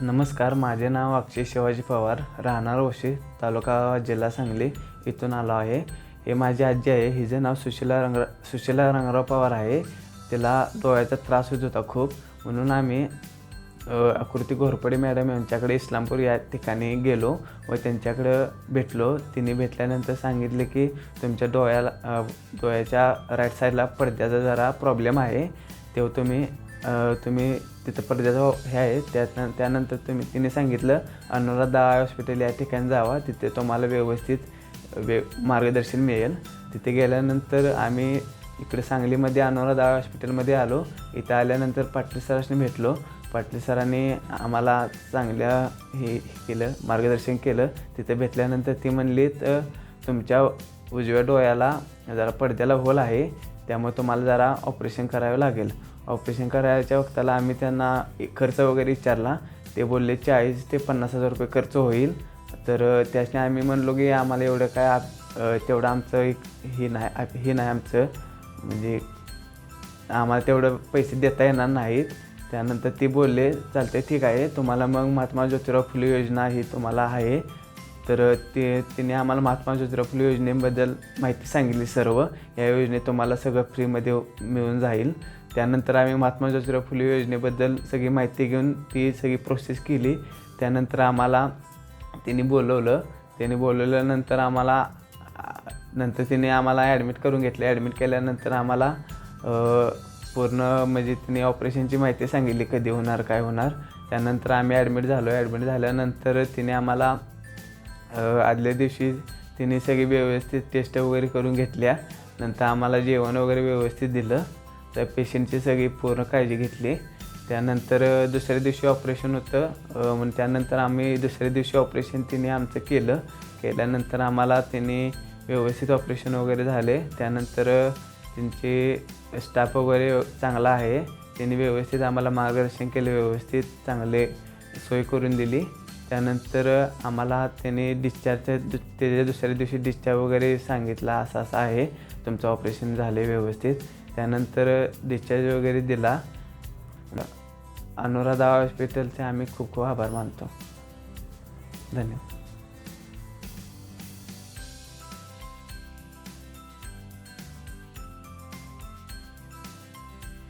नमस्कार माझे नाव अक्षय शिवाजी पवार राहणार वशी तालुका जिल्हा सांगली इथून आलो आहे. हे माझी आजी आहे हिचं नाव सुशिला रंग सुशिला रंगराव पवार आहे. तिला डोळ्याचा त्रास होत होता खूप. म्हणून आम्ही आकृती घोरपडे मॅडम यांच्याकडे इस्लामपूर या ठिकाणी गेलो व त्यांच्याकडं भेटलो. तिने भेटल्यानंतर सांगितले की तुमच्या डोळ्याला डोळ्याच्या राईट साईडला पडद्याचा जरा प्रॉब्लेम आहे. तेव्हा तुम्ही तुम्ही तिथं पडद्याचा हो- हे आहे. त्या त्यानंतर तुम्ही तिने सांगितलं अनुराधा हॉस्पिटल या ठिकाणी जावा. तिथे तुम्हाला व्यवस्थित वे मार्गदर्शन मिळेल. तिथे गेल्यानंतर आम्ही इकडे सांगलीमध्ये अनुराधा हॉस्पिटलमध्ये आलो. इथं आल्यानंतर पाटील सरांनी भेटलो. पाटील सरांनी आम्हाला चांगल्या हे केलं मार्गदर्शन केलं. तिथे भेटल्यानंतर ती म्हणलीत तर तुमच्या उजव्या डोळ्याला जरा पडद्याला होल आहे. त्यामुळे तुम्हाला जरा ऑपरेशन करावं लागेल. ऑपरेशन करायच्या वक्ताला आम्ही त्यांना खर्च वगैरे विचारला. ते बोलले चाळीस ते पन्नास हजार रुपये खर्च होईल. तर त्याच्याने आम्ही म्हणलो की आम्हाला एवढं काय तेवढं आमचं एक हे नाही हे नाही आमचं. म्हणजे आम्हाला तेवढं पैसे देता येणार नाहीत. त्यानंतर ते बोलले चालते ठीक आहे. तुम्हाला मग महात्मा ज्योतिराव फुले योजना ही तुम्हाला आहे. तर ते तिने आम्हाला महात्मा ज्योतिराव फुले योजनेबद्दल माहिती सांगितली सर्व. या योजनेत तुम्हाला सगळं फ्रीमध्ये मिळून जाईल. त्यानंतर आम्ही महात्मा ज्योतिराव फुले योजनेबद्दल सगळी माहिती घेऊन ती सगळी प्रोसेस केली. त्यानंतर आम्हाला तिने बोलवलं. त्याने बोलवल्यानंतर आम्हाला नंतर तिने आम्हाला ॲडमिट करून घेतलं. ॲडमिट केल्यानंतर आम्हाला पूर्ण म्हणजे तिने ऑपरेशनची माहिती सांगितली कधी होणार काय होणार. त्यानंतर आम्ही ॲडमिट झालो. ॲडमिट झाल्यानंतर तिने आम्हाला आदल्या दिवशी तिने सगळी व्यवस्थित टेस्ट वगैरे करून घेतल्या. नंतर आम्हाला जेवण वगैरे व्यवस्थित दिलं. तर पेशंटची सगळी पूर्ण काळजी घेतली. त्यानंतर दुसऱ्या दिवशी ऑपरेशन होतं. मग त्यानंतर आम्ही दुसऱ्या दिवशी ऑपरेशन तिने आमचं केलं. केल्यानंतर आम्हाला तिने व्यवस्थित ऑपरेशन वगैरे झाले. त्यानंतर त्यांचे स्टाफ वगैरे चांगला आहे. त्यांनी व्यवस्थित आम्हाला मार्गदर्शन केलं. व्यवस्थित चांगले सोय करून दिली. त्यानंतर आम्हाला त्याने डिस्चार्जच्या दु त्याच्या दुसऱ्या दिवशी डिस्चार्ज वगैरे सांगितला असं असं आहे. तुमचं ऑपरेशन झाले व्यवस्थित. त्यानंतर डिस्चार्ज वगैरे दिला. अनुराधा हॉस्पिटलचे आम्ही खूप खूप आभार मानतो. धन्यवाद.